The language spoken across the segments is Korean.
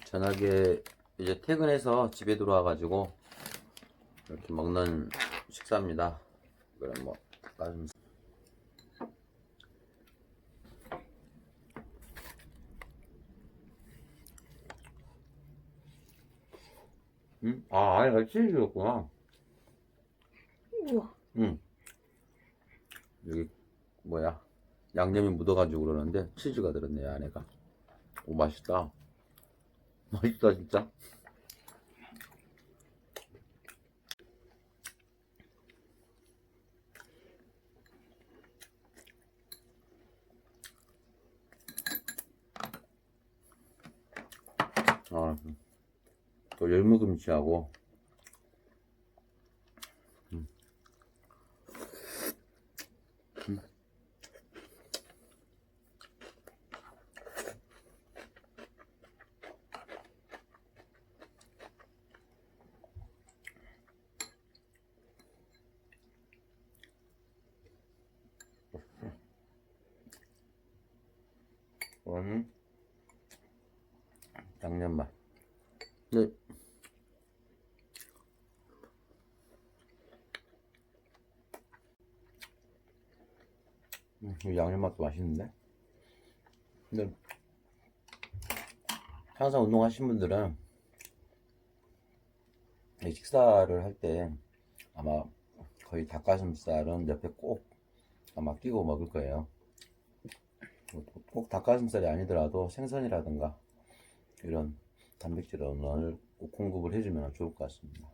저녁에 이제 퇴근해서 집에 들어와가지고 이렇게 먹는 식사입니다. 그럼 뭐 닭가슴 음? 아, 아니, 치즈였구나. 우와. 응. 여기, 뭐야. 양념이 묻어가지고 그러는데, 치즈가 들었네, 안에가. 오, 맛있다. 맛있다, 진짜. 아, 또 열무김치하고, 이거는 양념맛. 네. 음, 이 양념맛도 맛있는데? 근데 항상 운동하신 분들은 이 식사를 할 때 아마 거의 닭가슴살은 옆에 꼭 아마 끼고 먹을 거예요. 꼭 닭가슴살이 아니더라도 생선이라든가 이런 단백질을 꼭 공급을 해주면 좋을 것 같습니다.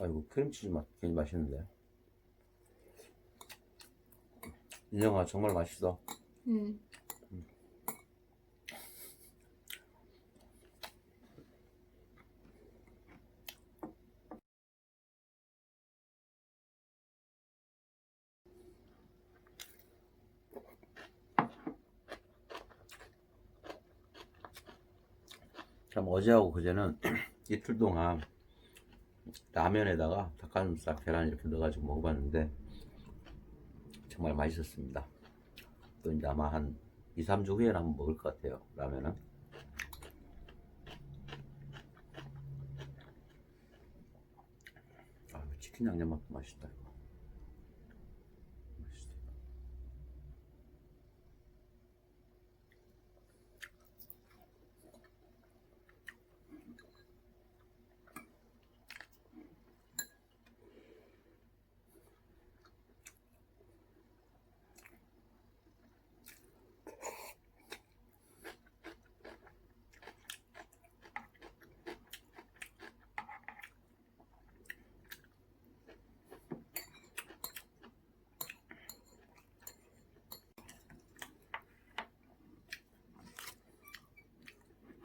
아이고 크림치즈 맛 굉장히 맛있는데 인정아 정말 맛있어 응. 참 어제하고 그제는 이틀 동안 라면에다가 닭가슴살 계란 이렇게 넣어가지고 먹어봤는데 정말 맛있었습니다. 또 이제 아마 한 2, 3주 후에는 한번 먹을 것 같아요 라면은. 아 치킨 양념 맛도 맛있다 이거 맛있어.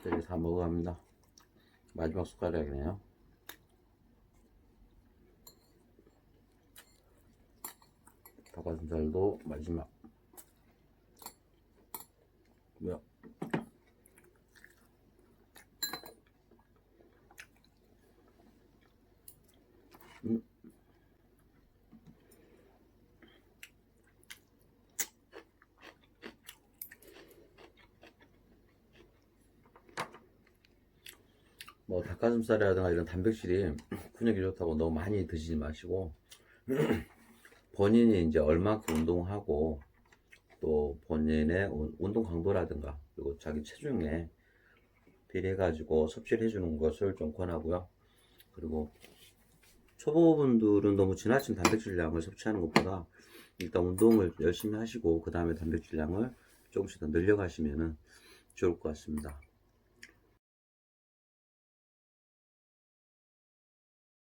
이제 다 먹어갑니다. 마지막 숟가락이네요. 닭가슴살도 마지막. 뭐야? 음. 뭐 닭가슴살이라든가 이런 단백질이 근육이 좋다고 너무 많이 드시지 마시고 본인이 이제 얼만큼 운동하고 또 본인의 운- 운동 강도라든가 그리고 자기 체중에 비례해 가지고 섭취를 해주는 것을 좀 권하고요. 그리고 초보분들은 너무 지나친 단백질량을 섭취하는 것보다 일단 운동을 열심히 하시고 그 다음에 단백질량을 조금씩 더 늘려가시면 좋을 것 같습니다.